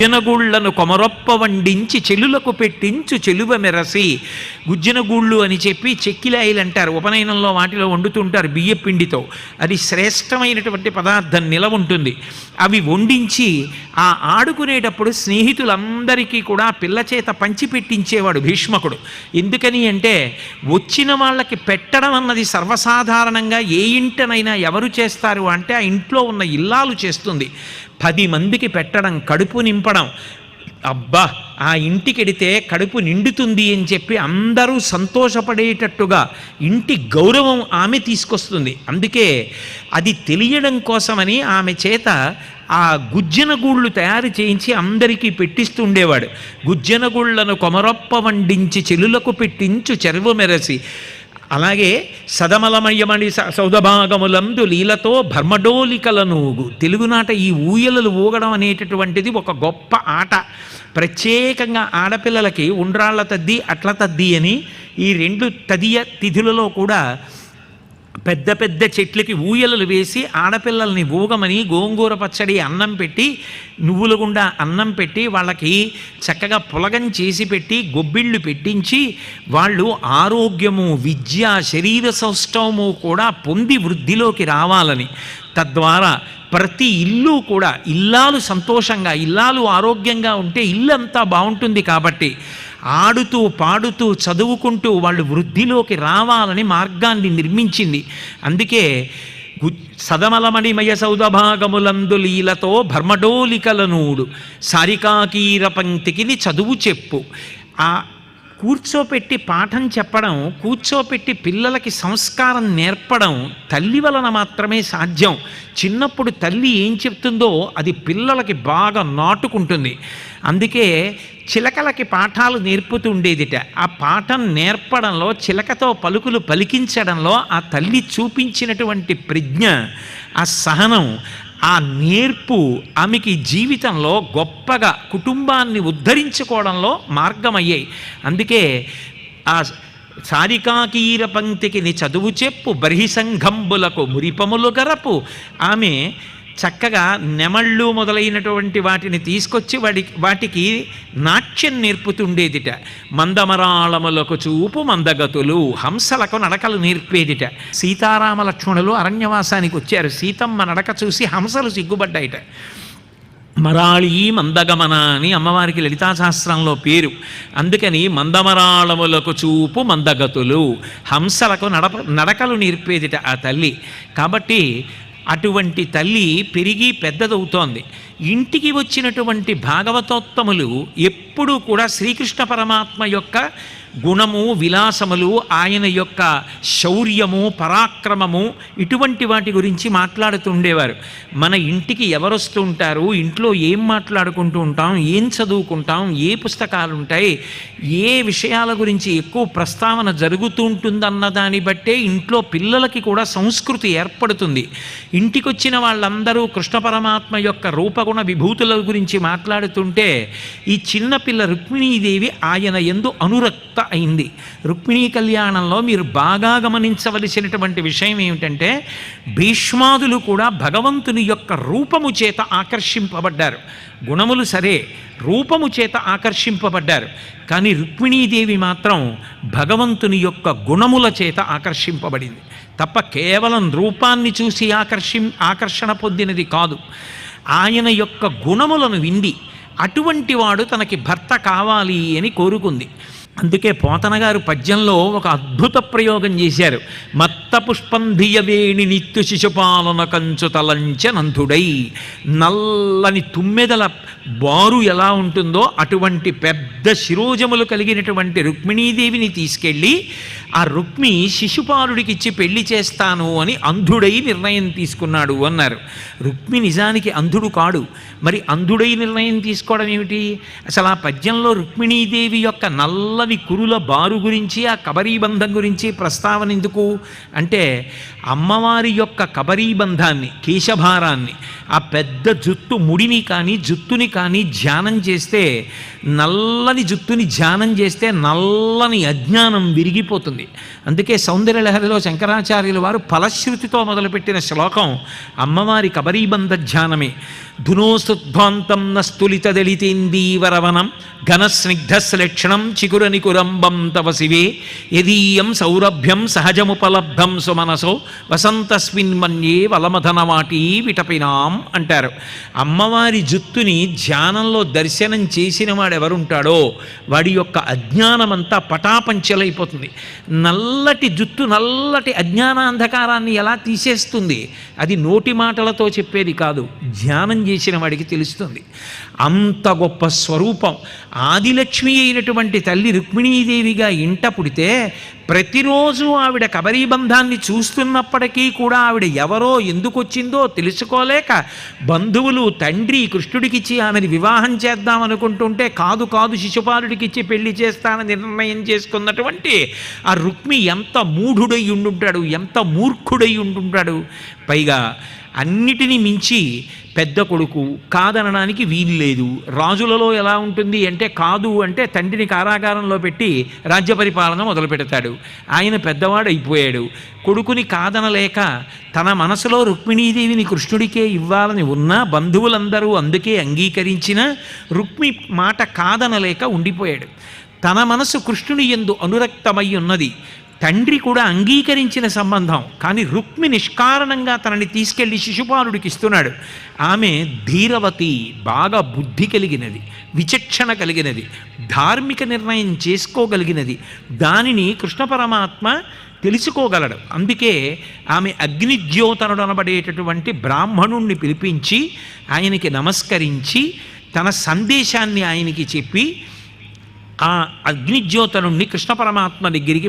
గుజ్జనగూళ్ళను కొమరొప్ప వండించి చెలులకు పెట్టించు చెలువ మెరసి గుజ్జనగూళ్ళు అని చెప్పి చెక్కిలాయిలు అంటారు. ఉపనయనంలో వాటిలో వండుతుంటారు బియ్య పిండితో. అది శ్రేష్టమైనటువంటి పదార్థం నిలవ ఉంటుంది. అవి వండించి ఆ ఆడుకునేటప్పుడు స్నేహితులందరికీ కూడా పిల్ల చేత పంచి పెట్టించేవాడు భీష్మకుడు. ఎందుకని అంటే వచ్చిన వాళ్ళకి పెట్టడం అన్నది సర్వసాధారణంగా ఏ ఇంటనైనా ఎవరు చేస్తారు అంటే ఆ ఇంట్లో ఉన్న ఇల్లాలు చేస్తుంది. పది మందికి పెట్టడం కడుపు నింపడం అబ్బా ఆ ఇంటికెడితే కడుపు నిండుతుంది అని చెప్పి అందరూ సంతోషపడేటట్టుగా ఇంటి గౌరవం ఆమె తీసుకొస్తుంది. అందుకే అది తెలియడం కోసమని ఆమె చేత ఆ గుజ్జన గూళ్ళు తయారు చేయించి అందరికీ పెట్టిస్తూ ఉండేవాడు గుజ్జన గూళ్ళను కొమరొప్ప వండించి చెలులకు పెట్టించు చెరువు మెరసి. అలాగే సదమలమయమణి స- సౌదభాగములందు లీలతో భర్మడోలికలనూగు. తెలుగునాట ఈ ఊయలలు ఊగడం అనేటటువంటిది ఒక గొప్ప ఆట. ప్రత్యేకంగా ఆడపిల్లలకి ఉండ్రాళ్ళ తద్ది అట్ల తద్ది అని ఈ రెండు తదియ తిథులలో కూడా పెద్ద పెద్ద చెట్లకి ఊయలలు వేసి ఆడపిల్లల్ని ఊగమని గోంగూర పచ్చడి అన్నం పెట్టి నువ్వుల గుండా అన్నం పెట్టి వాళ్ళకి చక్కగా పులగం చేసి పెట్టి గొబ్బిళ్ళు పెట్టించి వాళ్ళు ఆరోగ్యము విద్య శరీర సౌష్ఠవము కూడా పొంది వృద్ధిలోకి రావాలని. తద్వారా ప్రతి ఇల్లు కూడా ఇల్లాలు సంతోషంగా ఇల్లాలు ఆరోగ్యంగా ఉంటే ఇల్లు అంతా బాగుంటుంది కాబట్టి ఆడుతూ పాడుతూ చదువుకుంటూ వాళ్ళు వృద్ధిలోకి రావాలని మార్గాన్ని నిర్మించింది. అందుకే సదమలమణిమయ సౌదభాగములందు లీలతో భర్మడోలికలనూడు సారికాకీర పంక్తికిని చదువు చెప్పు. ఆ కూర్చోపెట్టి పాఠం చెప్పడం కూర్చోపెట్టి పిల్లలకి సంస్కారం నేర్పడం తల్లి వలన మాత్రమే సాధ్యం. చిన్నప్పుడు తల్లి ఏం చెప్తుందో అది పిల్లలకి బాగా నాటుకుంటుంది. అందుకే చిలకలకి పాఠాలు నేర్పుతూ ఉండేదిట. ఆ పాఠం నేర్పడంలో చిలకతో పలుకులు పలికించడంలో ఆ తల్లి చూపించినటువంటి ప్రజ్ఞ ఆ సహనం ఆ ఆ నేర్పు ఆమెకి జీవితంలో గొప్పగా కుటుంబాన్ని ఉద్ధరించుకోవడంలో మార్గమయ్యాయి. అందుకే ఆ సారికాకీర పంక్తికి నీ చదువు చెప్పు బర్హిసంఘంబులకు మురిపములు గరపు. ఆమె చక్కగా నెమళ్ళు మొదలైనటువంటి వాటిని తీసుకొచ్చి వాడి వాటికి నాట్యం నేర్పుతుండేదిట. మందమరాళములకు చూపు మందగతులు హంసలకు నడకలు నేర్పేదిట. సీతారామ లక్ష్మణులు అరణ్యవాసానికి వచ్చారు. సీతమ్మ నడక చూసి హంసలు సిగ్గుపడ్డాయిట. మరాళీ మందగమన అని అమ్మవారికి లలితాశాస్త్రంలో పేరు. అందుకని మందమరాళములకు చూపు మందగతులు హంసలకు నడప నడకలు నేర్పేదిట ఆ తల్లి. కాబట్టి అటువంటి తల్లి పెరిగి పెద్దదవుతోంది. ఇంటికి వచ్చినటువంటి భాగవతోత్తములు ఎప్పుడూ కూడా శ్రీకృష్ణ పరమాత్మ యొక్క గుణము విలాసములు ఆయన యొక్క శౌర్యము పరాక్రమము ఇటువంటి వాటి గురించి మాట్లాడుతుండేవారు. మన ఇంటికి ఎవరు వస్తూ ఉంటారు ఇంట్లో ఏం మాట్లాడుకుంటూ ఉంటాం ఏం చదువుకుంటాం ఏ పుస్తకాలు ఉంటాయి ఏ విషయాల గురించి ఎక్కువ ప్రస్తావన జరుగుతూ ఉంటుందన్న దాన్ని బట్టే ఇంట్లో పిల్లలకి కూడా సంస్కృతి ఏర్పడుతుంది. ఇంటికి వచ్చిన వాళ్ళందరూ కృష్ణ పరమాత్మ యొక్క రూపగుణ విభూతుల గురించి మాట్లాడుతుంటే ఈ చిన్నపిల్ల రుక్మిణీదేవి ఆయన ఎందు అనురక్త అయింది. రుక్మిణీ కళ్యాణంలో మీరు బాగా గమనించవలసినటువంటి విషయం ఏమిటంటే భీష్మాదులు కూడా భగవంతుని యొక్క రూపము చేత ఆకర్షింపబడ్డారు. గుణములు సరే రూపము చేత ఆకర్షింపబడ్డారు. కానీ రుక్మిణీదేవి మాత్రం భగవంతుని యొక్క గుణముల చేత ఆకర్షింపబడింది. తప్ప కేవలం రూపాన్ని చూసి ఆకర్షి ఆకర్షణ పొందినది కాదు. ఆయన యొక్క గుణములను వింది. అటువంటి వాడు తనకి భర్త కావాలి అని కోరుకుంది. అందుకే పోతనగారు పద్యంలో ఒక అద్భుత ప్రయోగం చేశారు. మత్త పుష్పంధియవేణి నిత్య శిశుపాలన కంచు తలంచ నందుడై నల్లని తుమ్మెదల బారు ఎలా ఉంటుందో అటువంటి పెద్ద శిరోజములు కలిగినటువంటి రుక్మిణీదేవిని తీసుకెళ్ళి ఆ రుక్మి శిశుపాలుడికి ఇచ్చి పెళ్ళి చేస్తాను అని అంధుడై నిర్ణయం తీసుకున్నాడు అన్నారు. రుక్మి నిజానికి అంధుడు కాడు. మరి అంధుడై నిర్ణయం తీసుకోవడం ఏమిటి? అసలు ఆ పద్యంలో రుక్మిణీదేవి యొక్క నల్లని కురుల బారు గురించి ఆ కబరీబంధం గురించి ప్రస్తావన ఎందుకు? అంటే అమ్మవారి యొక్క కబరీబంధాన్ని కేశభారాన్ని ఆ పెద్ద జుత్తు ముడిని కానీ జుత్తుని కానీ ధ్యానం చేస్తే నల్లని జుత్తుని ధ్యానం చేస్తే నల్లని అజ్ఞానం విరిగిపోతుంది. అందుకే సౌందర్యలహరిలో శంకరాచార్యుల వారు ఫలశ్రుతితో మొదలుపెట్టిన శ్లోకం అమ్మవారి కబరీబంధ ధ్యానమే. ధునోసుధ్వాంతం నస్తులితదళితేందీవరవనం ఘనస్నిగ్ధశ్లక్షణం చికురనికురంబం తవ శివే యదీయం సౌరభ్యం సహజముపలబ్ధం సుమనసో వసంతస్మిన్ మన్యే వలమధనవాటీ విటపినాం అంటారు. అమ్మవారి జుత్తుని ధ్యానంలో దర్శనం చేసిన వాడు ఎవరుంటాడో వాడి యొక్క అజ్ఞానమంతా పటాపంచలైపోతుంది. నల్లటి జుత్తు నల్లటి అజ్ఞానాంధకారాన్ని ఎలా తీసేస్తుంది? అది నోటి మాటలతో చెప్పేది కాదు. ధ్యానం చేసిన వాడికి తెలుస్తుంది. అంత గొప్ప స్వరూపం. ఆదిలక్ష్మి అయినటువంటి తల్లి రుక్మిణీదేవిగా ఇంట పుడితే ప్రతిరోజు ఆవిడ కబరీబంధాన్ని చూస్తున్నప్పటికీ కూడా ఆవిడ ఎవరో ఎందుకు వచ్చిందో తెలుసుకోలేక బంధువులు తండ్రి కృష్ణుడికిచ్చి ఆమెను వివాహం చేద్దాం అనుకుంటుంటే కాదు కాదు శిశుపాలుడికిచ్చి పెళ్ళి చేస్తానని నిర్ణయం చేసుకున్నటువంటి ఆ రుక్మి ఎంత మూఢుడై ఉండుంటాడు ఎంత మూర్ఖుడై ఉండుంటాడు. పైగా అన్నిటినీ మించి పెద్ద కొడుకు కాదనడానికి వీలు లేదు. రాజులలో ఎలా ఉంటుంది అంటే కాదు అంటే తండ్రిని కారాగారంలో పెట్టి రాజ్య పరిపాలన మొదలు పెడతాడు. ఆయన పెద్దవాడు అయిపోయాడు. కొడుకుని కాదనలేక తన మనసులో రుక్మిణీదేవిని కృష్ణుడికే ఇవ్వాలని ఉన్నా బంధువులందరూ అందుకే అంగీకరించిన రుక్మి మాట కాదనలేక ఉండిపోయాడు. తన మనసు కృష్ణుని ఎందు అనురక్తమై ఉన్నది. తండ్రి కూడా అంగీకరించిన సంబంధం. కానీ రుక్మి నిష్కారణంగా తనని తీసుకెళ్ళి శిశుపాలుడికి ఇస్తున్నాడు. ఆమె ధీరవతి బాగా బుద్ధి కలిగినది విచక్షణ కలిగినది ధార్మిక నిర్ణయం చేసుకోగలిగినది. దానిని కృష్ణ పరమాత్మ తెలుసుకోగలడు. అందుకే ఆమె అగ్నిజ్యోతనుడు అనబడేటటువంటి బ్రాహ్మణుణ్ణి పిలిపించి ఆయనకి నమస్కరించి తన సందేశాన్ని ఆయనకి చెప్పి ఆ అగ్నిజ్యోతనుణ్ణి కృష్ణ పరమాత్మ దగ్గరికి